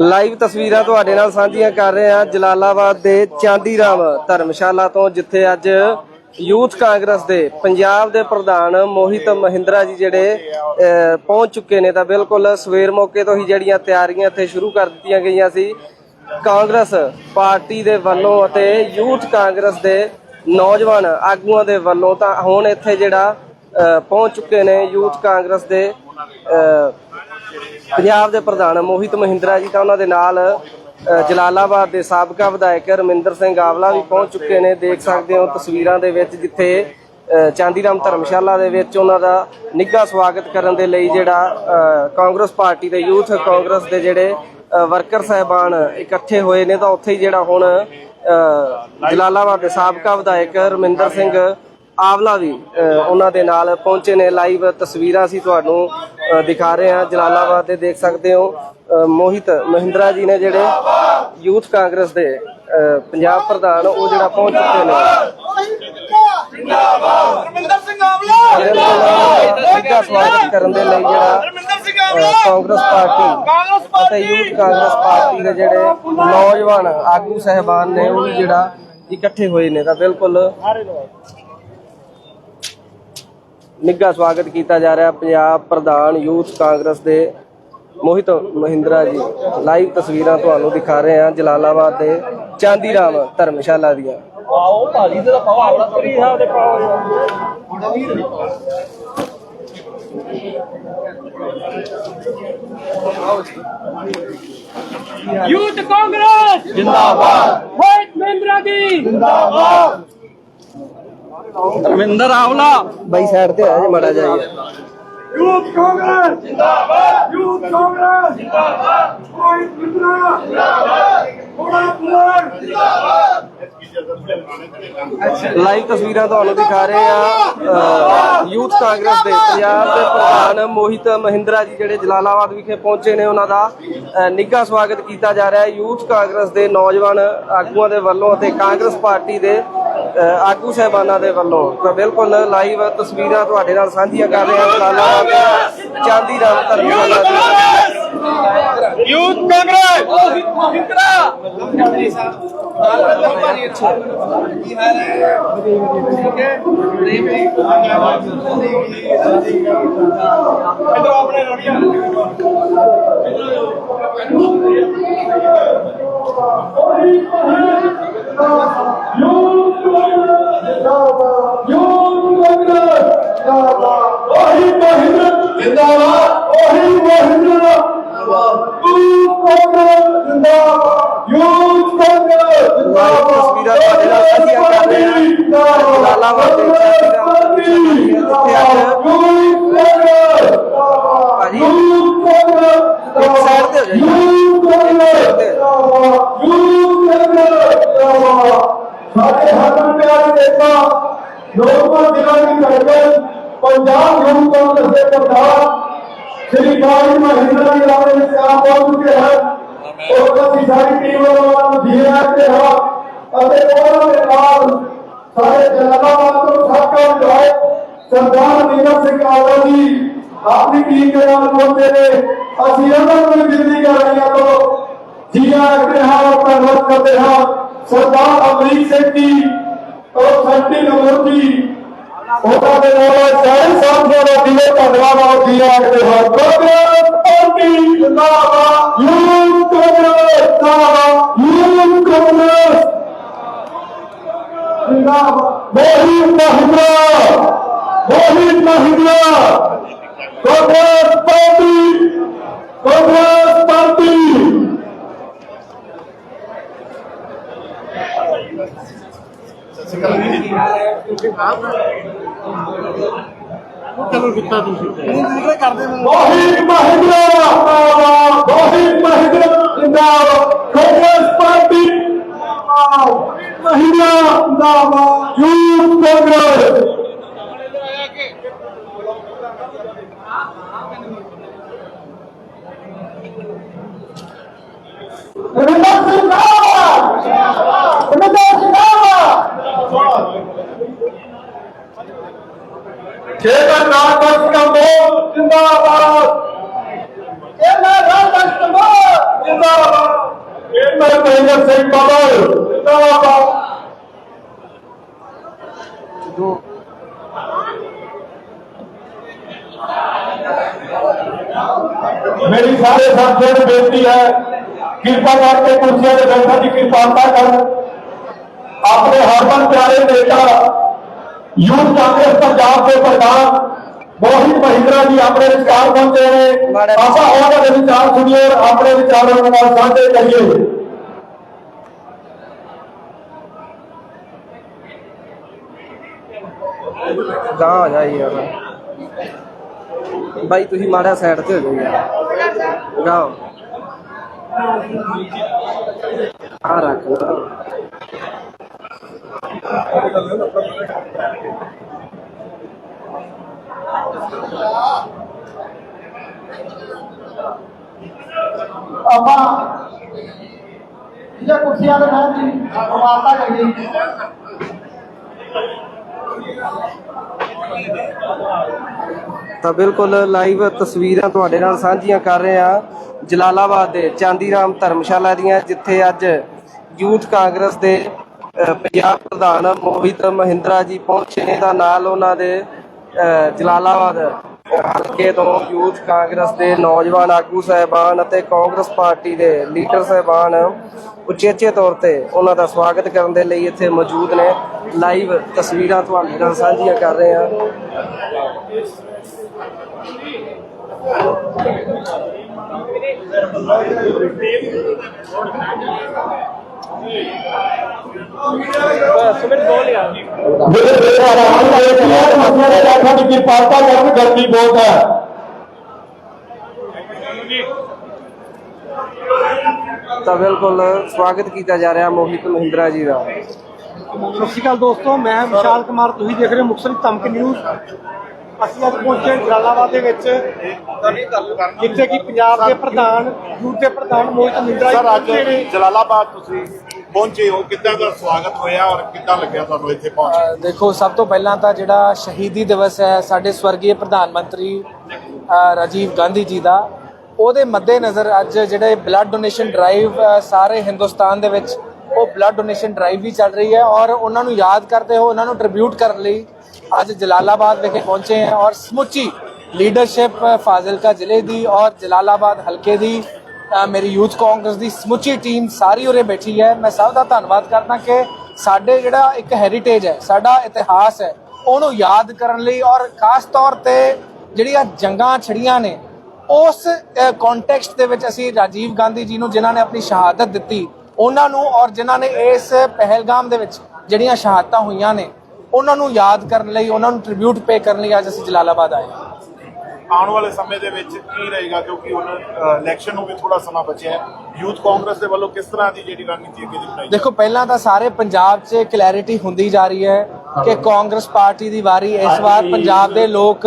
Live ਤਸਵੀਰਾਂ ਤੁਹਾਡੇ ਨਾਲ ਸਾਂਝੀਆਂ ਕਰ ਰਹੇ ਹਾਂ ਜਲਾਲਾਬਾਦ ਦੇ ਚਾਂਦੀ ਧਰਮਸ਼ਾਲਾ ਤੋਂ ਜਿੱਥੇ ਅੱਜ ਯੂਥ ਕਾਂਗਰਸ ਦੇ ਪੰਜਾਬ ਦੇ ਪ੍ਰਧਾਨ ਮੋਹਿਤ ਮਹਿੰਦਰਾ ਜੀ ਜਿਹੜੇ ਪਹੁੰਚ ਚੁੱਕੇ ਨੇ ਤਾਂ ਬਿਲਕੁਲ ਸਵੇਰ ਮੌਕੇ ਤੋਂ ਹੀ ਜਿਹੜੀਆਂ ਤਿਆਰੀਆਂ ਇੱਥੇ ਸ਼ੁਰੂ ਕਰ ਦਿੱਤੀਆਂ ਗਈਆਂ ਸੀ। ਕਾਂਗਰਸ ਪਾਰਟੀ ਦੇ ਵੱਲੋਂ ਅਤੇ ਯੂਥ ਕਾਂਗਰਸ ਦੇ ਨੌਜਵਾਨ ਆਗੂਆਂ ਦੇ ਵੱਲੋਂ ਤਾਂ ਹੁਣ ਇੱਥੇ ਜਿਹੜਾ ਪਹੁੰਚ ਚੁੱਕੇ ਨੇ ਯੂਥ ਕਾਂਗਰਸ ਦੇ ਅਹ, ਪੰਜਾਬ ਦੇ ਪ੍ਰਧਾਨ ਮੋਹਿਤ ਮਹਿੰਦਰਾ ਜੀ ਤਾਂ ਉਹਨਾਂ ਦੇ ਨਾਲ ਜਲਾਲਾਬਾਦ ਦੇ ਸਾਬਕਾ ਵਿਧਾਇਕ ਰਮਿੰਦਰ ਸਿੰਘ ਆਵਲਾ ਵੀ ਪਹੁੰਚ ਚੁੱਕੇ ਨੇ। ਦੇਖ ਸਕਦੇ ਹੋ ਤਸਵੀਰਾਂ ਦੇ ਵਿੱਚ ਜਿੱਥੇ ਚਾਂਦੀਰਾਮ ਧਰਮਸ਼ਾਲਾ ਦੇ ਵਿੱਚ ਉਹਨਾਂ ਦਾ ਨਿੱਘਾ ਸਵਾਗਤ ਕਰਨ ਦੇ ਲਈ ਜਿਹੜਾ ਕਾਂਗਰਸ ਪਾਰਟੀ ਦੇ ਯੂਥ ਕਾਂਗਰਸ ਦੇ ਜਿਹੜੇ ਵਰਕਰ ਸਹਿਬਾਨ ਇਕੱਠੇ ਹੋਏ ਨੇ ਤਾਂ ਉੱਥੇ ਹੀ ਜਿਹੜਾ ਹੁਣ ਅ, ਜਲਾਲਾਬਾਦ ਦੇ ਸਾਬਕਾ ਵਿਧਾਇਕ ਰਮਿੰਦਰ ਸਿੰਘ ਆਵਲਾ ਵੀ ਉਹਨਾਂ ਦੇ ਨਾਲ ਪਹੁੰਚੇ ਨੇ। ਲਾਈਵ ਤਸਵੀਰਾਂ ਸੀ ਤੁਹਾਨੂੰ ਦਿਖਾ ਰਹੇ ਹਾਂ। ਜਲਾਲਾਬਾਦ ਦੇ ਦੇਖ ਸਕਦੇ ਹੋ। ਮੋਹਿਤ ਮਹਿੰਦਰਾ ਜੀ ਨੇ ਜਿਹੜੇ ਯੂਥ ਕਾਂਗਰਸ ਦੇ ਪੰਜਾਬ ਪ੍ਰਧਾਨ ਉਹ ਜਿਹੜਾ ਪਹੁੰਚ ਚੁੱਕੇ ਨੇ। ਰਮਿੰਦਰ ਸਿੰਘ ਆਵਲਾ! ਸਿੱਧਾ ਸਵਾਗਤ ਕਰਨ ਦੇ ਲਈ ਜਿਹੜਾ ਕਾਂਗਰਸ ਪਾਰਟੀ ਅਤੇ ਯੂਥ ਕਾਂਗਰਸ ਪਾਰਟੀ ਦੇ ਜਿਹੜੇ ਨੌਜਵਾਨ ਆਗੂ ਸਹਿਬਾਨ ਨੇ ਉਹ ਵੀ ਜਿਹੜਾ ਇਕੱਠੇ ਹੋਏ ਨੇ। ਤਾਂ ਬਿਲਕੁਲ ਨਿੱਘਾ ਸਵਾਗਤ ਕੀਤਾ ਜਾ ਰਿਹਾ ਪੰਜਾਬ ਪ੍ਰਧਾਨ ਯੂਥ ਕਾਂਗਰਸ ਦੇ ਮੋਹਿਤ ਮਹਿੰਦਰਾ ਜੀ। ਲਾਈਵ ਤਸਵੀਰਾਂ ਤੁਹਾਨੂੰ ਦਿਖਾ ਰਹੇ ਹਾਂ ਜਲਾਲਾਬਾਦ ਦੇ ਚਾਂਦੀਰਾਮ ਧਰਮਸ਼ਾਲਾ ਦੀਆਂ। ਆਓ ਭਾਜੀ ਦਾ ਪਾਵਾ ਆਵਲਾ ਤੇਰੀ ਹੈ ਉਹਦੇ ਪਾਵਾ ਯੂਥ ਕਾਂਗਰਸ। ਜਿੰਦਾਬਾਦ। ਵਾਈਟ ਮਹਿੰਦਰਾ ਦੀ ਜਿੰਦਾਬਾਦ। ਰਮਿੰਦਰ ਆਵਲਾ। ਬਾਈ ਸਾਈਡ ਤੇ ਆ ਜੇ ਮੜਾ ਜਾਈਏ ਯੂਥ ਕਾਂਗਰਸ ਜਿੰਦਾਬਾਦ। ਯੂਥ ਕਾਂਗਰਸ ਜਿੰਦਾਬਾਦ ਕੋਈ ਬਿੰਦਰਾ ਜਿੰਦਾਬਾਦ ਥੋੜਾ ਪੁਲਰ ਲਾਈਵ ਤਸਵੀਰਾਂ ਤੁਹਾਨੂੰ ਦਿਖਾ ਰਹੇ ਆ ਯੂਥ ਕਾਂਗਰਸ ਦੇ ਪੰਜਾਬ ਦੇ ਪ੍ਰਧਾਨ ਮੋਹਿਤ ਮਹਿੰਦਰਾ ਜੀ ਜਿਹੜੇ ਜਲਾਲਾਬਾਦ ਵਿਖੇ ਪਹੁੰਚੇ ਨੇ ਉਹਨਾਂ ਦਾ ਨਿੱਘਾ ਸਵਾਗਤ ਕੀਤਾ ਜਾ ਰਿਹਾ ਹੈ। ਯੂਥ ਕਾਂਗਰਸ ਦੇ ਨੌਜਵਾਨ ਆਗੂਆਂ ਦੇ ਵੱਲੋਂ ਅਤੇ ਕਾਂਗਰਸ ਪਾਰਟੀ ਦੇ ਆਗੂ ਸਹਿਬਾਨਾਂ ਦੇ ਵੱਲੋਂ ਤਾਂ ਬਿਲਕੁਲ ਲਾਈਵ ਤਸਵੀਰਾਂ ਤੁਹਾਡੇ ਨਾਲ ਸਾਂਝੀਆਂ ਕਰ ਰਹੇ ਹਾਂ। ਜਲਾਲਾਬਾਦ ਦੇ ਚਾਂਦੀ ਰਾਮ ਧਰਮਸ਼ਾਲਾ ਦੀ ਯੂਥ ਕਾਂਗਰਸ! ਮਹਿੰਦਰਾ ਇਧਰ ਆਪਣੇ ਰੋੜੀਆਂ ਜਿੰਦਾਬਾਦ ਉਹੀ ਮਹਿੰਦਰ ਯੂਥ ਕਾਂਗਰਸ ਜਿੰਦਾਬਾਦ ਯੂਥ ਕਾਂਗਰਸ ਲਾਈਵ ਤਸਵੀਰਾਂ ਤੁਹਾਡੇ ਨਾਲ ਸਾਂਝੀਆਂ ਕਰ ਰਹੇ ਹਾਂ ਜਲਾਲਾਬਾਦ ਦੇ ਚਾਂਦੀ ਰਾਮ ਧਰਮਸ਼ਾਲਾ ਦੀਆਂ ਜਿੱਥੇ ਅੱਜ ਭਾਜੀ ਇੱਕ ਸਾਈਡ ਤੇ ਹੋ ਜਾਈਏ ਸਾਡੇ ਹੱਥਾਂ ਪਿਆਰੇ ਦੇਤਾ ਲੋਕਾਂ ਦਿਲਾਂ ਦੀ ਧੜਕਨ ਪੰਜਾਬ ਯੂਥ ਕਾਂਗਰਸ ਦੇ ਪ੍ਰਧਾਨ ਸ਼੍ਰੀ ਕਾਲੀ ਮਹਿੰਦਰ ਜੀ ਰਾਣੇ ਦੇ ਸਿਆਮ ਪਹੁੰਚ ਚੁੱਕੇ ਹਨ ਉਹ ਅਸੀਂ ਸਾਰੀ ਟੀਮ ਵੱਲੋਂ ਉਹਨਾਂ ਨੂੰ ਜੀ ਆਇਆਂ ਤੇ ਹਾਂ ਅਤੇ ਉਹਨਾਂ ਦੇ ਨਾਲ ਸਾਡੇ ਜਲਾਲਾਬਾਦ ਤੋਂ ਸਾਬਕਾ ਵਿਧਾਇਕ ਸਰਦਾਰ ਨੀਰਜ ਸਿੰਘ ਆਵਲਾ ਜੀ ਆਪਣੀ ਟੀਮ ਦੇ ਨਾਲ ਪਹੁੰਚੇ ਨੇ ਅਸੀਂ ਉਹਨਾਂ ਨੂੰ ਵੀ ਬੇਨਤੀ ਕਰ ਰਹੇ ਹਾਂ ਕਰੋ ਜੀਆ ਰੱਖਦੇ ਹਾਂ ਔਰ ਧੰਨਵਾਦ ਕਰਦੇ ਹਾਂ ਸਰਦਾਰ ਅਮਰੀਕ ਸਿੰਘ ਜੀ ਔਰ ਸੈਂਟੀ ਨੰਬਰ ਜੀ ਉਹਨਾਂ ਦੇ ਨਾਲ ਸਾਰੇ ਸਾਥੀਆਂ ਦਾ ਧੰਨਵਾਦ ਔਰ ਜੀਆ ਰੱਖਦੇ ਹਾਂ ਕਾਂਗਰਸ ਪਾਰਟੀ ਜਿੰਦਾਬਾਦ ਯੂਥ ਕਾਂਗਰਸ ਜਿੰਦਾਬਾਦ ਯੂਥ ਕਾਂਗਰਸ ਜਿੰਦਾਬਾਦ ਮੋਹਿਤ ਮਹਿੰਦਰਾ ਮੋਹਿਤ ਮਹਿੰਦਰਾ। ਕਾਂਗਰਸ ਪਾਰਟੀ ਕਾਂਗਰਸ ਪਾਰਟੀ ਮੋਹਿਤ ਮਹਿੰਦਰਾ ਮੋਹਿਤ ਮਹਿੰਦਰਾ ਜਿੰਦਾਬਾਦ ਕਾਂਗਰਸ ਪਾਰਟੀ ਜਿੰਦਾਬਾਦ ਮਹਿੰਦਰਾ ਜਿੰਦਾਬਾਦ ਯੂਥ ਕਾਂਗਰਸ ਰਮਿੰਦਰ ਸਿੰਘ ਜਿੰਦਾਬਾਦ ਰਮਿੰਦਰ ਜਿੰਦਾਬਾਦ ਠੇਕੇਦਾਰ ਕਾਂਗਰਸ ਦਾ ਮੋਹ ਜਿੰਦਾਬਾਦ ਇਹਨਾਂ ਰਾਜਸਥਾਨ ਜਿੰਦਾਬਾਦ ਇਹਨਾਂ ਮਹਿੰਦਰ ਸਿੰਘ ਬਾਬਲ ਜਿੰਦਾਬਾਦ ਮੇਰੀ ਸਾਰੇ ਸਾਥੀਆਂ ਨੂੰ ਬੇਨਤੀ ਹੈ ਕਿਰਪਾ ਕਰਕੇ ਕੁਰਸੀਆਂ ਤੇ ਬੈਠਣ ਦੀ ਕਿਰਪਾਲਤਾ ਕਰਨ ਆਪਣੇ ਹਰਮਨ ਪਿਆਰੇ ਨੇਤਾ ਯੂਥ ਕਾਂਗਰਸ ਪੰਜਾਬ ਦੇ ਪ੍ਰਧਾਨ ਮੋਹਿਤ ਮਹਿੰਦਰਾ ਜੀ ਆਪਣੇ ਵਿਚਾਰ ਪਹੁੰਚੇ ਨੇ। ਮਾੜਾ- ਆਪਾਂ ਉਹਨਾਂ ਦੇ ਵਿਚਾਰ ਸੁਣੀਏ ਔਰ ਆਪਣੇ ਵਿਚਾਰਾਂ ਨੂੰ ਨਾਲ ਸਾਂਝੇ ਕਰੀਏ। ਗਾਂ ਯਾਰ ਬਾਈ, ਤੁਸੀਂ ਮਾੜਾ ਸਾਈਡ ਤੇ ਹੋ ਜਾਓ ਯਾਰ। ਗਾਂ ਆ ਰੱਖ ਆਪਾਂ ਇਹ ਕੁਰਸੀਆਂ ਤੇ ਬੈਠ ਜੀ ਕਮਾਲਤਾ ਕਰੀਏ ਤਾਂ ਬਿਲਕੁਲ ਲਾਈਵ ਤਸਵੀਰਾਂ ਤੁਹਾਡੇ ਨਾਲ ਸਾਂਝੀਆਂ ਕਰ ਰਹੇ ਹਾਂ ਜਲਾਲਾਬਾਦ ਦੇ ਚਾਂਦੀਰਾਮ ਧਰਮਸ਼ਾਲਾ ਦੀਆਂ, ਜਿੱਥੇ ਅੱਜ ਯੂਥ ਕਾਂਗਰਸ ਦੇ ਪੰਜਾਬ ਪ੍ਰਧਾਨ ਮੋਹਿਤ ਮਹਿੰਦਰਾ ਜੀ ਪਹੁੰਚੇ ਨੇ ਤਾਂ ਨਾਲ ਉਹਨਾਂ ਦੇ ਜਲਾਲਾਬਾਦ ਹਲਕੇ ਤੋਂ ਯੂਥ ਕਾਂਗਰਸ ਦੇ ਨੌਜਵਾਨ ਆਗੂ ਸਹਿਬਾਨ ਅਤੇ ਕਾਂਗਰਸ ਪਾਰਟੀ ਦੇ ਲੀਡਰ ਸਹਿਬਾਨ ਉਚੇਚੇ ਤੌਰ ਤੇ ਉਹਨਾਂ ਦਾ ਸਵਾਗਤ ਕਰਨ ਦੇ ਲਈ ਇੱਥੇ ਮੌਜੂਦ ਨੇ। ਲਾਈਵ ਤਸਵੀਰਾਂ ਤੁਹਾਡੇ ਨਾਲ ਸਾਂਝੀਆਂ ਕਰ ਰਹੇ ਹਾਂ। ਮੇਰੇ ਬੇਟਾ ਆਰਾਮ ਨਾਲ ਬੈਠੀਏ ਮਸਲੇ ਦੇ ਬੈਠਣ ਦੀ ਕਿਰਪਾਲਤਾ ਕਰਨ ਗਰਮੀ ਬਹੁਤ ਹੈ ਤਾਂ ਬਿਲਕੁਲ ਸਵਾਗਤ ਕੀਤਾ ਜਾ ਰਿਹਾ ਮੋਹਿਤ ਮਹਿੰਦਰਾ ਜੀ ਦਾ ਸਤਿ ਸ਼੍ਰੀ ਅਕਾਲ ਦੋਸਤੋ ਮੈਂ ਵਿਸ਼ਾਲ ਕੁਮਾਰ ਤੁਸੀਂ ਦੇਖ ਰਹੇ ਹੋ ਮੁਕਤਸਰ ਧਮਕ ਨਿਊਜ਼ ਅਸੀਂ ਅੱਜ ਪਹੁੰਚੇ ਜਲਾਲਾਬਾਦ ਦੇ ਵਿੱਚ। ਜਿੱਥੇ ਕਿ ਪੰਜਾਬ ਦੇ ਪ੍ਰਧਾਨ ਯੂਥ ਦੇ ਪ੍ਰਧਾਨ ਮੋਹਿਤ ਮਿੰਦਰਾ ਜੀ ਸਰ ਅੱਜ ਪਹੁੰਚੇ ਨੇ। ਜਲਾਲਾਬਾਦ ਤੁਸੀਂ ਪਹੁੰਚੇ ਹੋ। ਕਿੱਦਾਂ ਦਾ ਸਵਾਗਤ ਹੋਇਆ ਔਰ ਕਿੱਦਾਂ ਲੱਗਿਆ ਤੁਹਾਨੂੰ ਇੱਥੇ ਪਹੁੰਚ ਦੇਖੋ ਸਭ ਤੋਂ ਪਹਿਲਾਂ ਤਾਂ ਜਿਹੜਾ ਸ਼ਹੀਦੀ ਦਿਵਸ ਹੈ ਸਾਡੇ ਸਵਰਗੀ ਪ੍ਰਧਾਨ ਮੰਤਰੀ ਅ, ਰਾਜੀਵ ਗਾਂਧੀ ਜੀ ਦਾ ਉਹਦੇ ਮੱਦੇਨਜ਼ਰ ਅੱਜ ਜਿਹੜੇ ਬਲੱਡ ਡੋਨੇਸ਼ਨ ਡਰਾਈਵ ਸਾਰੇ ਹਿੰਦੁਸਤਾਨ ਦੇ ਵਿੱਚ ਉਹ ਬਲੱਡ ਡੋਨੇਸ਼ਨ ਡਰਾਈਵ ਵੀ ਚੱਲ ਰਹੀ ਹੈ ਔਰ ਉਹਨਾਂ ਨੂੰ ਯਾਦ ਕਰਦੇ ਹੋ ਉਹਨਾਂ ਨੂੰ ਟ੍ਰਿਬਿਊਟ ਕਰਨ ਲਈ ਅੱਜ ਜਲਾਲਾਬਾਦ ਵਿਖੇ ਪਹੁੰਚੇ ਹਾਂ ਔਰ ਸਮੁੱਚੀ ਲੀਡਰਸ਼ਿਪ ਫਾਜ਼ਿਲਕਾ ਜ਼ਿਲ੍ਹੇ ਦੀ ਔਰ ਜਲਾਲਾਬਾਦ ਹਲਕੇ ਦੀ ਮੇਰੀ ਯੂਥ ਕਾਂਗਰਸ ਦੀ ਸਮੁੱਚੀ ਟੀਮ ਸਾਰੀ ਉਰੇ ਬੈਠੀ ਹੈ ਮੈਂ ਸਭ ਦਾ ਧੰਨਵਾਦ ਕਰਦਾ ਕਿ ਸਾਡੇ ਜਿਹੜਾ ਇੱਕ ਹੈਰੀਟੇਜ ਹੈ ਸਾਡਾ ਇਤਿਹਾਸ ਹੈ ਉਹਨੂੰ ਯਾਦ ਕਰਨ ਲਈ ਔਰ ਖਾਸ ਤੌਰ ਤੇ ਜਿਹੜੀਆਂ ਜੰਗਾਂ ਛੜੀਆਂ ਨੇ ਉਸ ਕੰਟੈਕਸਟ ਦੇ ਵਿੱਚ ਅਸੀਂ ਰਾਜੀਵ ਗਾਂਧੀ ਜੀ ਨੂੰ ਜਿਨ੍ਹਾਂ ਨੇ ਆਪਣੀ ਸ਼ਹਾਦਤ ਦਿੱਤੀ ਉਹਨਾਂ ਨੂੰ ਔਰ ਜਿਨ੍ਹਾਂ ਨੇ ਇਸ ਪਹਿਲਗਾਮ ਦੇ ਵਿੱਚ ਜਿਹੜੀਆਂ ਸ਼ਹਾਦਤਾਂ ਹੋਈਆਂ ਨੇ ਉਹਨਾਂ ਨੂੰ ਯਾਦ ਕਰਨ ਲਈ ਉਹਨਾਂ ਨੂੰ ਟ੍ਰਿਬਿਊਟ ਪੇ ਕਰਨ ਲਈ ਅੱਜ ਅਸੀਂ ਜਲਾਲਾਬਾਦ ਆਏ ਹਾਂ। ਆਉਣ ਵਾਲੇ ਸਮੇਂ ਦੇ ਵਿੱਚ ਕੀ ਰਹੇਗਾ? ਕਿਉਂਕਿ ਹੁਣ ਇਲੈਕਸ਼ਨ ਨੂੰ ਵੀ ਥੋੜਾ ਸਮਾਂ ਬਚਿਆ ਹੈ। ਯੂਥ ਕਾਂਗਰਸ ਦੇ ਵੱਲੋਂ ਕਿਸ ਤਰ੍ਹਾਂ ਦੀ ਜਿਹੜੀ ਰਣਨੀਤੀ ਅੱਗੇ ਦੀ ਬਣਾਈ ਦੇਖੋ ਪਹਿਲਾਂ ਤਾਂ ਸਾਰੇ ਪੰਜਾਬ 'ਚ ਕਲੈਰਿਟੀ ਹੁੰਦੀ ਜਾ ਰਹੀ ਹੈ ਕਿ ਕਾਂਗਰਸ ਪਾਰਟੀ ਦੀ ਵਾਰੀ ਇਸ ਵਾਰ ਪੰਜਾਬ ਦੇ ਲੋਕ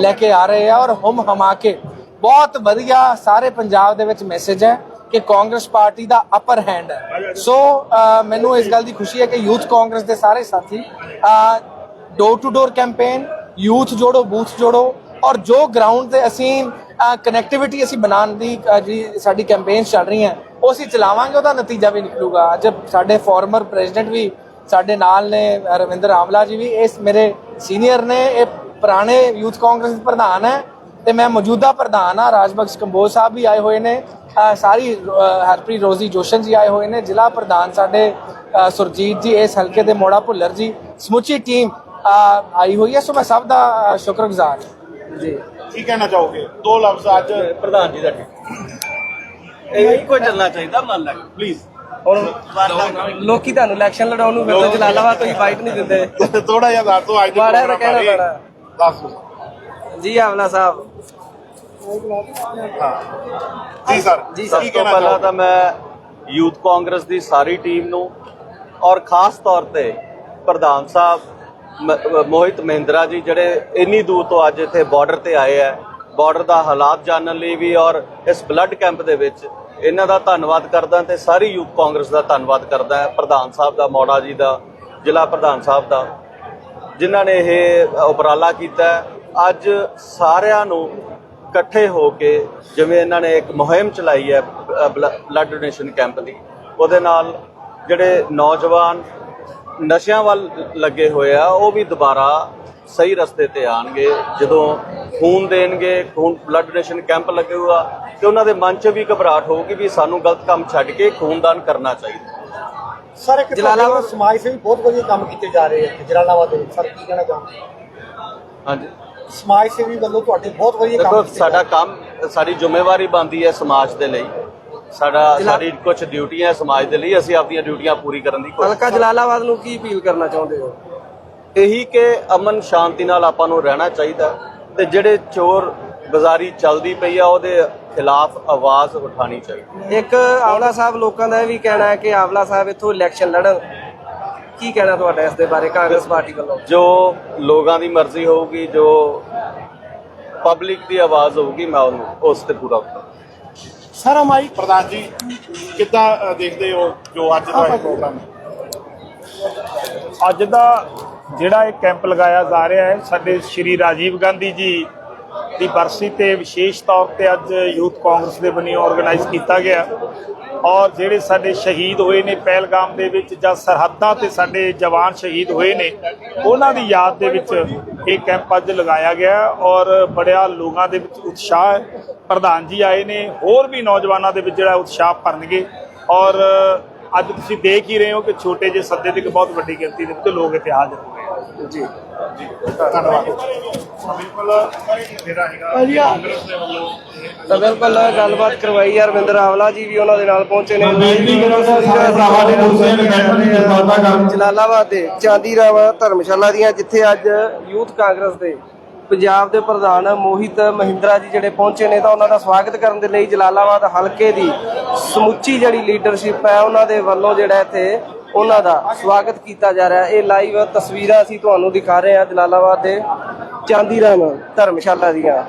ਲੈ ਕੇ ਆ ਰਹੇ ਆ ਔਰ ਹਮ ਹਮਾ ਕੇ ਬਹੁਤ ਵਧੀਆ ਸਾਰੇ ਪੰਜਾਬ ਦੇ ਵਿੱਚ ਮੈਸੇਜ ਹੈ। ਕਿ ਕਾਂਗਰਸ ਪਾਰਟੀ ਦਾ ਅਪਰ ਹੈਂਡ ਹੈ। ਸੋ ਮੈਨੂੰ ਇਸ ਗੱਲ ਦੀ ਖੁਸ਼ੀ ਹੈ ਕਿ ਯੂਥ ਕਾਂਗਰਸ ਦੇ ਸਾਰੇ ਸਾਥੀ door to door campaign youth ਜੋੜੋ ਬੂਥ ਜੋੜੋ ਔਰ ਜੋ ਗਰਾਊਂਡ ਤੇ ਅਸੀਂ ਕਨੈਕਟੀਵਿਟੀ ਅਸੀਂ ਬਣਾਉਣ ਦੀ ਜਿਹੜੀ ਸਾਡੀ ਕੈਂਪੇਨ ਚੱਲ ਰਹੀਆਂ, ਉਹ ਅਸੀਂ ਚਲਾਵਾਂਗੇ, ਉਹਦਾ ਨਤੀਜਾ ਵੀ ਨਿਕਲੂਗਾ। ਅੱਜ ਸਾਡੇ ਫਾਰਮਰ ਪ੍ਰੈਜ਼ੀਡੈਂਟ ਵੀ ਸਾਡੇ ਨਾਲ ਨੇ, ਰਵਿੰਦਰ ਆਮਲਾ ਜੀ ਵੀ, ਇਸ ਮੇਰੇ ਸੀਨੀਅਰ ਨੇ, ਇਹ ਪੁਰਾਣੇ ਯੂਥ ਕਾਂਗਰਸ ਦੇ ਪ੍ਰਧਾਨ ਹੈ। ਤੇ ਮੈਂ ਮੌਜੂਦਾ ਪ੍ਰਧਾਨ ਆ ਰਾਜਬਖਸ਼ ਕੰਬੋਜ ਸਾਹਿਬ ਵੀ ਆਏ ਹੋਏ ਨੇ। ਸਾਰੀ ਹਰਪ੍ਰੀਤ ਰੋਜ਼ੀ ਜੋਸ਼ਨ ਜੀ ਆਏ ਹੋਏ ਨੇ ਜ਼ਿਲ੍ਹਾ ਪ੍ਰਧਾਨ ਸਾਡੇ ਸੁਰਜੀਤ ਜੀ ਇਸ ਹਲਕੇ ਦੇ ਮੋੜਾ ਭੁੱਲਰ ਜੀ ਸਮੁੱਚੀ ਟੀਮ ਆਈ ਹੋਈ ਹੈ। ਸੋ ਮੈਂ ਸਭ ਦਾ ਸ਼ੁਕਰਗੁਜ਼ਾਰ ਹਾਂ। ਜੀ। ਕੀ ਕਹਿਣਾ ਚਾਹੋਗੇ? ਦੋ ਲਫ਼ਜ਼ ਅੱਜ ਪ੍ਰਧਾਨ ਜੀ ਦਾ ਇਹ ਇੱਕੋ ਚੱਲਣਾ ਚਾਹੀਦਾ ਮੰਨ ਲੱਗ ਪਲੀਜ਼ ਹੁਣ ਲੋਕੀ ਤੁਹਾਨੂੰ ਇਲੈਕਸ਼ਨ ਲੜਾਉਣ ਨੂੰ ਫਿਰਦੇ ਜਲਾਲਾਬਾਦ ਤੋਂ ਬਾਈਟ ਨਹੀਂ ਦਿੰਦੇ। ਥੋੜਾ ਜਿਹਾ ਦੱਸ ਅੱਜ ਦੇ program ਬਾਰੇ। ਕਹਿਣਾ ਦੱਸ ਜੀ ਆਵਲਾ ਸਾਹਿਬ। ਜੀ ਸਰ। ਜੀ ਕੀ ਸਭ ਤੋਂ ਕਹਿਣਾ ਪਹਿਲਾਂ ਚਾਹੋਗੇ? ਤਾਂ ਮੈਂ ਯੂਥ ਕਾਂਗਰਸ ਦੀ ਸਾਰੀ ਟੀਮ ਨੂੰ ਔਰ ਖਾਸ ਤੌਰ ਤੇ ਪ੍ਰਧਾਨ ਸਾਹਿਬ ਮ- ਮੋਹਿਤ ਮਹਿੰਦਰਾ ਜੀ ਜਿਹੜੇ ਇੰਨੀ ਦੂਰ ਤੋਂ ਅੱਜ ਇੱਥੇ ਬਾਰਡਰ ਤੇ ਆਏ ਆ ਬਾਰਡਰ ਦਾ ਹਾਲਾਤ ਜਾਣਨ ਲਈ ਵੀ ਔਰ ਇਸ ਬਲੱਡ ਕੈਂਪ ਦੇ ਵਿੱਚ ਇਹਨਾਂ ਦਾ ਧੰਨਵਾਦ ਕਰਦਾ ਤੇ ਸਾਰੀ ਯੂਥ ਕਾਂਗਰਸ ਦਾ ਧੰਨਵਾਦ ਕਰਦਾ ਹਾਂ ਪ੍ਰਧਾਨ ਸਾਹਿਬ ਦਾ ਮੌੜਾ ਜੀ ਦਾ ਜ਼ਿਲ੍ਹਾ ਪ੍ਰਧਾਨ ਸਾਹਿਬ ਦਾ ਜਿਨ੍ਹਾਂ ਨੇ ਇਹ ਉਪਰਾਲਾ ਕੀਤਾ ਹੈ। ਅੱਜ ਸਾਰਿਆਂ ਨੂੰ ਇਕੱਠੇ ਹੋ ਕੇ ਜਿਵੇਂ ਇਹਨਾਂ ਨੇ ਇੱਕ ਮੁਹਿੰਮ ਚਲਾਈ ਹੈ ਬਲੱਡ ਡੋਨੇਸ਼ਨ ਕੈਂਪ ਦੀ ਉਹਦੇ ਨਾਲ ਜਿਹੜੇ ਨੌਜਵਾਨ ਨਸ਼ਿਆਂ ਵੱਲ ਲੱਗੇ ਹੋਏ ਆ ਉਹ ਵੀ ਦੁਬਾਰਾ ਸਹੀ ਰਸਤੇ ਤੇ ਆਣਗੇ ਜਦੋਂ ਖੂਨ ਦੇਣਗੇ ਖੂਨ ਬਲੱਡ ਡੋਨੇਸ਼ਨ ਕੈਂਪ ਲੱਗੇਗਾ ਤੇ ਉਹਨਾਂ ਦੇ ਮਨ 'ਚ ਵੀ ਘਬਰਾਹਟ ਹੋਊਗੀ ਵੀ ਸਾਨੂੰ ਗਲਤ ਕੰਮ ਛੱਡ ਕੇ ਖੂਨਦਾਨ ਕਰਨਾ ਚਾਹੀਦਾ। ਸਰ ਇੱਕ ਜਲਾਲਾਬਾਦ- ਸਮਾਜ ਸੇਵੀ ਬਹੁਤ ਵਧੀਆ ਕੰਮ ਕੀਤੇ ਜਾ ਰਹੇ ਆ ਜਲਾਲਾਬਾਦ ਦੇ ਸਰ ਕੀ ਕਹਿਣਾ ਚਾਹੁੰਦੇ ਹਾਂਜੀ। ਸਮਾਜ ਸੇਵੀ ਵੱਲੋਂ ਤੁਹਾਡੇ ਬਹੁਤ ਵਧੀਆ ਕੰਮ ਦੇਖੋ ਕੀਤੇ ਸਾਡਾ ਕੰਮ ਸਾਡੀ ਜ਼ਿੰਮੇਵਾਰੀ ਬਣਦੀ ਹੈ ਸਮਾਜ ਦੇ ਲਈ। ਸਾਡਾ ਸਾਡੀ ਕੁਝ ਡਿਊਟੀਆਂ ਹੈ ਸਮਾਜ ਦੇ ਲਈ ਅਸੀਂ ਆਪਣੀਆਂ ਡਿਊਟੀਆਂ ਪੂਰੀ ਕਰਨ ਦੀ ਕੋਸ਼ਿਸ਼ ਹਲਕਾ ਜਲਾਲਾਬਾਦ ਨੂੰ ਕੀ ਅਪੀਲ ਕਰਨਾ ਚਾਹੁੰਦੇ ਹੋ? ਇਹੀ ਕਿ ਅਮਨ ਸ਼ਾਂਤੀ ਨਾਲ ਆਪਾਂ ਨੂੰ ਰਹਿਣਾ ਚਾਹੀਦਾ ਤੇ ਜਿਹੜੇ ਚੋਰ ਬਾਜ਼ਾਰੀ ਚੱਲਦੀ ਪਈ ਆ ਉਹਦੇ ਖਿਲਾਫ ਆਵਾਜ਼ ਉਠਾਣੀ ਚਾਹੀਦੀ ਇੱਕ ਆਵਲਾ ਸਾਹਿਬ ਲੋਕਾਂ ਦਾ ਇਹ ਵੀ ਕਹਿਣਾ ਹੈ ਕਿ ਆਵਲਾ ਸਾਹਿਬ ਇੱਥੋਂ ਇਲੈਕਸ਼ਨ ਲੜਨ। ਕੀ ਕਹਿਣਾ ਤੁਹਾਡਾ ਇਸ ਦੇ ਬਾਰੇ ਕਾਂਗਰਸ ਪਾਰਟੀ ਵੱਲੋਂ? ਜੋ ਲੋਕਾਂ ਦੀ ਮਰਜ਼ੀ ਹੋਊਗੀ ਜੋ ਪਬਲਿਕ ਦੀ ਆਵਾਜ਼ ਹੋਊਗੀ ਮੈਂ ਉਹਨੂੰ ਉਸ ਤੇ ਪੂਰਾ ਸਰ ਹਮਾਰੀ ਪ੍ਰਧਾਨ ਜੀ ਕਿੱਦਾਂ ਦੇਖਦੇ ਹੋ ਜੋ ਅੱਜ ਦਾ ਇਹ ਪ੍ਰੋਗਰਾਮ ਹੈ ਅੱਜ ਦਾ ਜਿਹੜਾ ਇਹ ਕੈਂਪ ਲਗਾਇਆ ਜਾ ਰਿਹਾ ਹੈ ਸਾਡੇ ਸ਼੍ਰੀ ਰਾਜੀਵ ਗਾਂਧੀ ਜੀ ਦੀ ਬਰਸੀ ਤੇ ਵਿਸ਼ੇਸ਼ ਤੌਰ ਤੇ ਅੱਜ ਯੂਥ ਕਾਂਗਰਸ ਦੇ ਵੱਲੋਂ ਆਰਗੇਨਾਈਜ਼ ਕੀਤਾ ਗਿਆ। ਔਰ ਜਿਹੜੇ ਸਾਡੇ ਸ਼ਹੀਦ ਹੋਏ ਨੇ ਪਹਿਲਗਾਮ ਦੇ ਵਿੱਚ ਜਾਂ ਸਰਹੱਦਾਂ ਤੇ ਸਾਡੇ ਜਵਾਨ ਸ਼ਹੀਦ ਹੋਏ ਨੇ, ਉਹਨਾਂ ਦੀ ਯਾਦ ਦੇ ਵਿੱਚ ਇਹ ਕੈਂਪ ਅੱਜ ਲਗਾਇਆ ਗਿਆ ਔਰ ਬੜਿਆ ਲੋਕਾਂ ਦੇ ਵਿੱਚ ਉਤਸ਼ਾਹ ਹੈ। ਪ੍ਰਧਾਨ ਜੀ ਆਏ ਨੇ, ਹੋਰ ਵੀ ਨੌਜਵਾਨਾਂ ਦੇ ਵਿੱਚ ਜਿਹੜਾ ਉਤਸ਼ਾਹ ਭਰਨਗੇ। ਔਰ ਅੱਜ ਤੁਸੀਂ ਦੇਖ ਹੀ ਰਹੇ ਹੋ ਕਿ ਛੋਟੇ ਜਿਹੇ ਸੱਦੇ ਤੇ ਇੱਕ ਬਹੁਤ ਵੱਡੀ ਗਿਣਤੀ ਦੇ ਵਿੱਚ ਲੋਕ ਇੱਥੇ ਹਾਜ਼ਰ ਹੋ ਰਹੇ ਜੀ। ਧੰਨਵਾਦ। ਬਿਲਕੁਲ ਜਿਹੜਾ ਹੈਗਾ ਕਾਂਗਰਸ ਦੇ ਵੱਲੋਂ ਤਾਂ ਬਿਲਕੁਲ ਗੱਲਬਾਤ ਕਰਵਾਈ ਯਾਰ ਰਵਿੰਦਰ ਆਵਲਾ ਜੀ ਵੀ ਉਹਨਾਂ ਦੇ ਨਾਲ ਪਹੁੰਚੇ ਨੇ। ਮੈਂ ਬੇਨਤੀ ਕਰਾਂਗਾ ਸਾਰੇ ਭਰਾਵਾਂ ਨੂੰ ਕੁਰਸੀਆਂ ਤੇ ਬੈਠਣ ਦੀ ਕਿਰਪਾਲਤਾ ਕਰਨ। ਜਲਾਲਾਬਾਦ ਦੇ ਚਾਂਦੀ ਰਾਮ ਧਰਮਸ਼ਾਲਾ ਦੀਆਂ ਜਿੱਥੇ ਅੱਜ ਯੂਥ ਕਾਂਗਰਸ ਦੇ ਪੰਜਾਬ ਦੇ ਪ੍ਰਧਾਨ ਮੋਹਿਤ ਮਹਿੰਦਰਾ ਜੀ ਜਿਹੜੇ ਪਹੁੰਚੇ ਨੇ ਤਾਂ ਉਹਨਾਂ ਦਾ ਸਵਾਗਤ ਕਰਨ ਦੇ ਲਈ ਜਲਾਲਾਬਾਦ ਹਲਕੇ ਦੀ ਸਮੁੱਚੀ ਜਿਹੜੀ ਲੀਡਰਸ਼ਿਪ ਹੈ ਉਹਨਾਂ ਦੇ ਵੱਲੋਂ ਜਿਹੜਾ ਇੱਥੇ ਉਹਨਾਂ ਦਾ ਸਵਾਗਤ ਕੀਤਾ ਜਾ ਰਿਹਾ ਇਹ ਲਾਈਵ ਤਸਵੀਰਾਂ ਅਸੀਂ ਤੁਹਾਨੂੰ ਦਿਖਾ ਰਹੇ ਹਾਂ ਜਲਾਲਾਬਾਦ ਦੇ ਚਾਂਦੀ ਰਾਮ ਧਰਮਸ਼ਾਲਾ ਦੀਆਂ।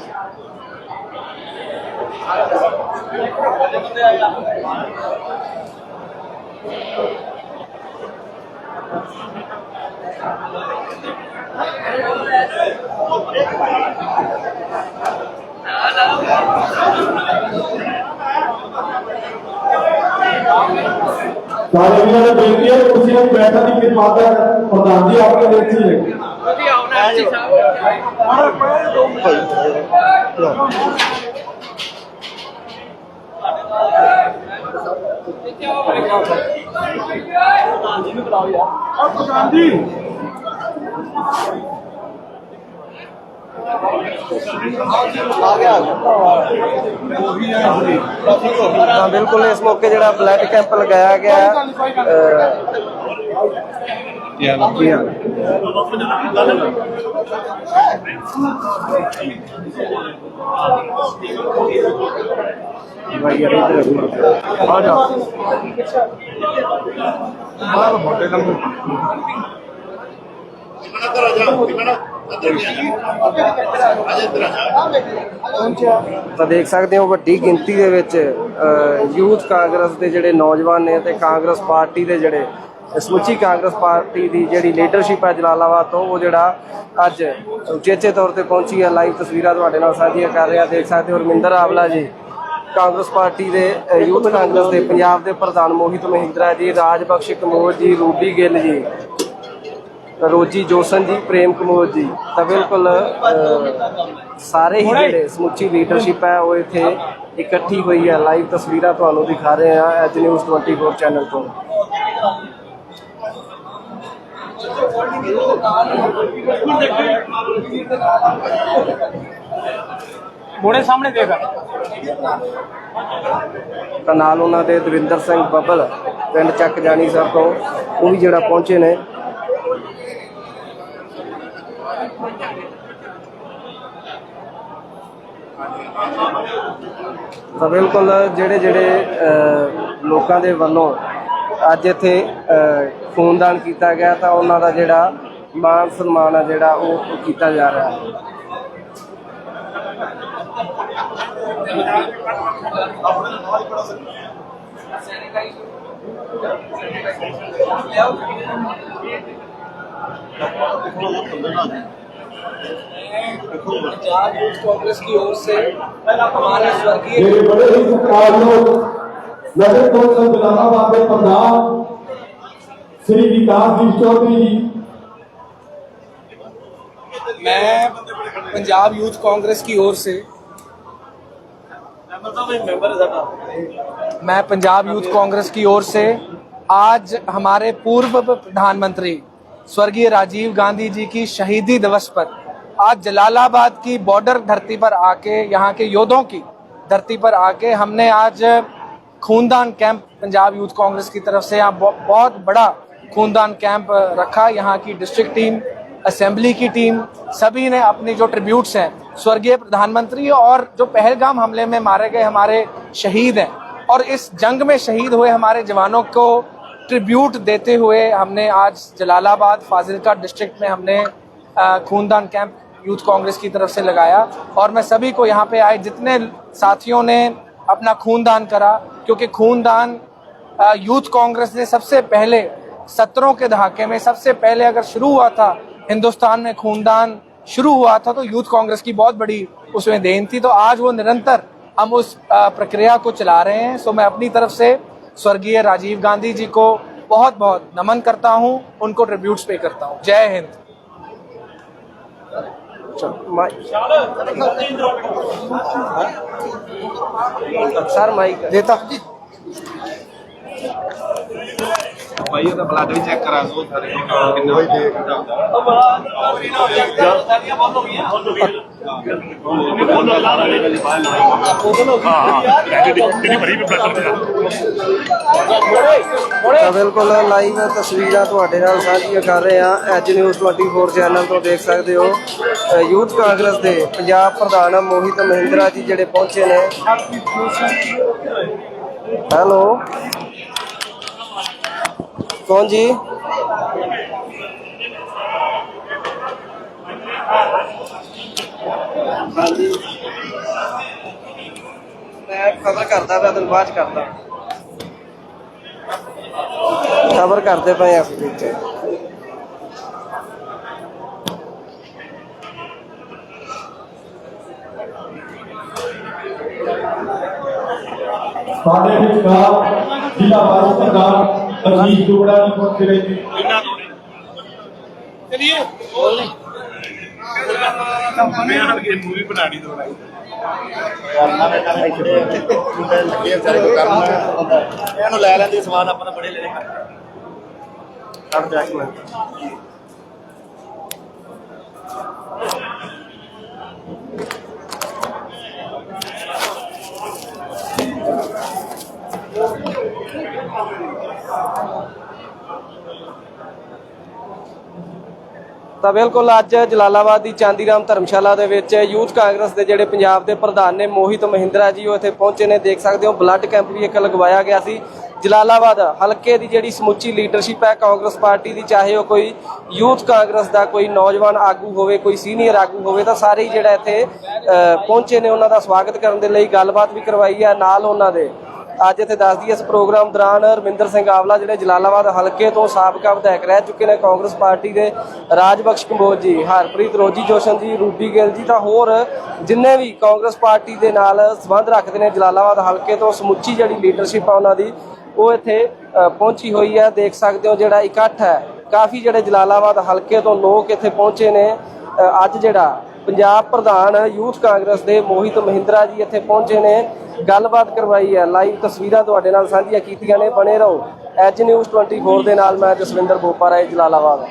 ਸਾਰੇ ਵੀਰਾਂ ਨੂੰ ਬੇਨਤੀ ਹੈ ਕੁਰਸੀਆਂ ਤੇ ਬੈਠਣ ਦੀ ਕਿਰਪਾਲਤਾ ਪ੍ਰਧਾਨ ਜੀ ਆਪਣੇ ਦੇਖ ਹੀ। ਲੈ ਤਾਂ ਬਿਲਕੁਲ ਇਸ ਮੌਕੇ ਜਿਹੜਾ ਬਲੱਡ ਕੈਂਪ ਲਗਾਇਆ ਗਿਆ ਹੈ ਅਹ, ਜੀ ਹਾਂ ਭਾਈ ਯਾਰ ਇੱਧਰ ਆ ਜਾ ਬਾਹਰ ਲੰਮੇ ਤਾਂ ਦੇਖ ਸਕਦੇ ਹੋ ਵੱਡੀ ਗਿਣਤੀ ਦੇ ਵਿੱਚ ਯੂਥ ਕਾਂਗਰਸ ਦੇ ਜਿਹੜੇ ਨੌਜਵਾਨ ਨੇ ਤੇ ਕਾਂਗਰਸ ਪਾਰਟੀ ਦੇ ਜਿਹੜੇ ਸਮੁੱਚੀ ਕਾਂਗਰਸ ਪਾਰਟੀ ਦੀ ਜਿਹੜੀ ਲੀਡਰਸ਼ਿਪ ਹੈ ਜਲਾਲਾਬਾਦ ਤੋਂ, ਉਹ ਜਿਹੜਾ ਅੱਜ ਉਚੇਚੇ ਤੌਰ ਤੇ ਪਹੁੰਚੀ ਹੈ। ਲਾਈਵ ਤਸਵੀਰਾਂ ਤੁਹਾਡੇ ਨਾਲ ਸਾਂਝੀਆਂ ਕਰ ਰਿਹਾ। ਦੇਖ ਸਕਦੇ ਹੋ ਰਮਿੰਦਰ ਆਵਲਾ ਜੀ, ਕਾਂਗਰਸ ਪਾਰਟੀ ਦੇ ਯੂਥ ਕਾਂਗਰਸ ਦੇ ਪੰਜਾਬ ਦੇ ਪ੍ਰਧਾਨ ਮੋਹਿਤ ਮਹਿੰਦਰਾ ਜੀ, ਰਾਜ ਬਖਸ਼ ਕਮੋਰ ਜੀ, ਰੂਬੀ ਗਿੱਲ ਜੀ ਰੋਜੀ ਜੋਸਨ ਜੀ ਪ੍ਰੇਮ ਕਮੋਰ ਜੀ। ਤਾਂ ਬਿਲਕੁਲ ਸਾਰੇ ਹੀ ਜਿਹੜੇ ਸਮੁੱਚੀ ਲੀਡਰਸ਼ਿਪ ਹੈ ਉਹ ਇੱਥੇ ਇਕੱਠੀ ਹੋਈ ਹੈ। ਲਾਈਵ ਤਸਵੀਰਾਂ ਤੁਹਾਨੂੰ ਦਿਖਾ ਰਹੇ ਹਾਂ ਐਜ ਨਿਊਜ਼ 24 ਚੈਨਲ ਤੋਂ। ਮੋੜੇ ਸਾਹਮਣੇ ਦੇਖ। ਤਾਂ ਨਾਲ ਉਹਨਾਂ ਦੇ ਦਵਿੰਦਰ ਸਿੰਘ ਬੱਬਲ ਪਿੰਡ ਚੱਕ ਜਾਣੀ ਸਰ ਤੋਂ ਉਹ ਵੀ ਜਿਹੜਾ ਪਹੁੰਚੇ ਨੇ। ਤਾਂ ਬਿਲਕੁਲ ਜਿਹੜੇ ਜਿਹੜੇ ਲੋਕਾਂ ਦੇ ਵੱਲੋਂ ਅੱਜ ਇੱਥੇ ਖੂਨਦਾਨ ਕੀਤਾ ਗਿਆ ਤਾਂ ਉਹਨਾਂ ਦਾ ਜਿਹੜਾ ਮਾਨ ਸਨਮਾਨ ਆ ਜਿਹੜਾ ਉਹ ਕੀਤਾ ਜਾ ਰਿਹਾ ਹੈ। पंजाब यूथ कांग्रेस की ओर से हमारे स्वर्गीय बड़े प्रधान श्री विकास जी चौधरी मैं पंजाब यूथ कांग्रेस की ओर से मैं पंजाब यूथ कांग्रेस की ओर से आज हमारे पूर्व प्रधानमंत्री स्वर्गीय राजीव गांधी जी की शहीदी दिवस पर, आज जलालाबाद की बॉर्डर धरती पर आके, यहाँ के योद्धों की धरती पर आके हमने आज खूनदान कैंप, पंजाब यूथ कांग्रेस की तरफ़ से यहाँ बहुत बड़ा खूनदान कैंप रखा। यहाँ की डिस्ट्रिक्ट टीम, असेंबली की टीम, सभी ने अपनी जो ट्रिब्यूट्स हैं, स्वर्गीय प्रधानमंत्री और जो पहलगाम हमले में मारे गए हमारे शहीद हैं और इस जंग में शहीद हुए हमारे जवानों को ट्रिब्यूट देते हुए हमने आज जलालाबाद, फाजिलका डिस्ट्रिक्ट में हमने खूनदान कैंप यूथ कांग्रेस की तरफ़ से लगाया। और मैं सभी को यहाँ पे आए जितने साथियों ने अपना खूनदान करा, क्योंकि खूनदान यूथ कांग्रेस ने सबसे पहले सत्तरों के दहाके में, सबसे पहले अगर शुरू हुआ था, हिंदुस्तान में खूनदान शुरू हुआ था तो यूथ कांग्रेस की बहुत बड़ी उसमें देन थी। तो आज वो निरंतर हम उस प्रक्रिया को चला रहे हैं। सो मैं अपनी तरफ़ से स्वर्गीय राजीव गांधी जी को बहुत बहुत नमन करता हूँ उनको ट्रिब्यूट पे करता हूँ। जय हिंद। Sir mic. देता ਭਾਈ ਉਹਦਾ ਬਲੱਡ ਵੀ ਚੈੱਕ ਕਰਾ ਦਿਓ ਸਾਰੇ ਕਿੰਨਾ ਤਾਂ ਬਿਲਕੁਲ ਲਾਈਵ ਤਸਵੀਰਾਂ ਤੁਹਾਡੇ ਨਾਲ ਸਾਂਝੀਆਂ ਕਰ ਰਹੇ ਹਾਂ। ਐਜ ਨਿਊਜ਼ 24 ਚੈਨਲ ਤੋਂ ਦੇਖ ਸਕਦੇ ਹੋ। ਯੂਥ ਕਾਂਗਰਸ ਦੇ ਪੰਜਾਬ ਪ੍ਰਧਾਨ ਮੋਹਿਤ ਮਹਿੰਦਰਾ ਜੀ ਜਿਹੜੇ ਪਹੁੰਚੇ ਨੇ। ਹੈਲੋ ਕੌਣ ਜੀ ਹਾਂਜੀ ਮੈਂ ਖਬਰ ਕਰਦਾ ਪਿਆ ਤੈਨੂੰ ਬਾਅਦ ਚ ਕਰਦਾ ਖਬਰ ਕਰਦੇ ਪਏ ਆ ਅਸੀਂ ਵਿੱਚ ਸਾਡੇ ਵਿਚਕਾਰ ਜ਼ਿਲ੍ਹਾ ਵਾਈਸ ਪ੍ਰਧਾਨ ਅਜੀਤ ਜੋੜਾ ਜੀ ਪਹੁੰਚ ਰਹੇ ਜੀ ਮੂਵੀ ਬਣਾਣੀ ਦੋ ਇਹਨੂੰ ਲੈ ਲੈਂਦੇ ਸਮਾਨ ਆਪਾਂ ਤਾਂ ਬੜੇ ਲੈ ਲੈ ਕਰ ਜਾ ਇੱਕ ਮਿੰਟ ਤਾਂ ਬਿਲਕੁਲ ਅੱਜ ਜਲਾਲਾਬਾਦ ਦੀ ਚਾਂਦੀਰਾਮ ਧਰਮਸ਼ਾਲਾ ਦੇ ਵਿੱਚ ਯੂਥ ਕਾਂਗਰਸ ਦੇ ਜਿਹੜੇ ਪੰਜਾਬ ਦੇ ਪ੍ਰਧਾਨ ਨੇ ਮੋਹਿਤ ਮਹਿੰਦਰਾ ਜੀ, ਉਹ ਇੱਥੇ ਪਹੁੰਚੇ ਨੇ। ਦੇਖ ਸਕਦੇ ਹੋ, ਬਲੱਡ ਕੈਂਪ ਵੀ ਇੱਕ ਲਗਵਾਇਆ ਗਿਆ ਸੀ। ਜਲਾਲਾਬਾਦ ਹਲਕੇ ਦੀ ਜਿਹੜੀ ਸਮੁੱਚੀ ਲੀਡਰਸ਼ਿਪ ਹੈ, ਕਾਂਗਰਸ ਪਾਰਟੀ ਦੀ, ਚਾਹੇ ਉਹ ਕੋਈ ਯੂਥ ਕਾਂਗਰਸ ਦਾ ਕੋਈ ਨੌਜਵਾਨ ਆਗੂ ਹੋਵੇ, ਕੋਈ ਸੀਨੀਅਰ ਆਗੂ ਹੋਵੇ, ਤਾਂ ਸਾਰੇ ਹੀ ਜਿਹੜਾ ਇੱਥੇ ਪਹੁੰਚੇ ਨੇ। ਉਹਨਾਂ ਦਾ ਸਵਾਗਤ ਕਰਨ ਦੇ ਲਈ ਗੱਲਬਾਤ ਵੀ ਕਰਵਾਈ ਹੈ ਨਾਲ ਉਹਨਾਂ ਦੇ। ਅੱਜ ਇੱਥੇ ਦੱਸਦੀ ਇਸ ਪ੍ਰੋਗਰਾਮ ਦੌਰਾਨ ਰਵਿੰਦਰ ਸਿੰਘ ਆਵਲਾ ਜਿਹੜੇ ਜਲਾਲਾਬਾਦ ਹਲਕੇ ਤੋਂ ਸਾਬਕਾ ਵਿਧਾਇਕ ਰਹਿ ਚੁੱਕੇ ਨੇ ਕਾਂਗਰਸ ਪਾਰਟੀ ਦੇ ਰਾਜਬਖਸ਼ ਕੰਬੋਜ ਜੀ, ਹਰਪ੍ਰੀਤ ਰੋਜੀ, ਜੋਸ਼ਨ ਜੀ, ਰੂਬੀ ਗਿੱਲ ਜੀ ਤਾਂ ਹੋਰ ਜਿੰਨੇ ਵੀ ਕਾਂਗਰਸ ਪਾਰਟੀ ਦੇ ਨਾਲ ਸੰਬੰਧ ਰੱਖਦੇ ਨੇ ਜਲਾਲਾਬਾਦ ਹਲਕੇ ਤੋਂ ਸਮੁੱਚੀ ਜਿਹੜੀ ਲੀਡਰਸ਼ਿਪ ਆ ਉਹਨਾਂ ਦੀ, ਉਹ ਇੱਥੇ ਪਹੁੰਚੀ ਹੋਈ ਹੈ। ਦੇਖ ਸਕਦੇ ਹੋ ਜਿਹੜਾ ਇਕੱਠ ਹੈ। ਕਾਫੀ ਜਿਹੜੇ ਜਲਾਲਾਬਾਦ ਹਲਕੇ ਤੋਂ ਲੋਕ ਇੱਥੇ ਪਹੁੰਚੇ ਨੇ। ਅੱਜ ਜਿਹੜਾ ਪੰਜਾਬ ਪ੍ਰਧਾਨ ਯੂਥ ਕਾਂਗਰਸ ਦੇ ਮੋਹਿਤ ਮਹਿੰਦਰਾ ਜੀ ਇੱਥੇ ਪਹੁੰਚੇ ਨੇ। ਗੱਲਬਾਤ ਕਰਵਾਈ ਹੈ। ਲਾਈਵ ਤਸਵੀਰਾਂ ਤੁਹਾਡੇ ਨਾਲ ਸਾਂਝੀਆਂ ਕੀਤੀਆਂ ਨੇ। ਬਣੇ ਰਹੋ। ਐਜ ਨਿਊਜ਼ 24 ਦੇ ਨਾਲ ਮੈਂ ਜਸਵਿੰਦਰ ਬੋਪਾ ਰਾਏ ਜਲਾਲਾਬਾਦ।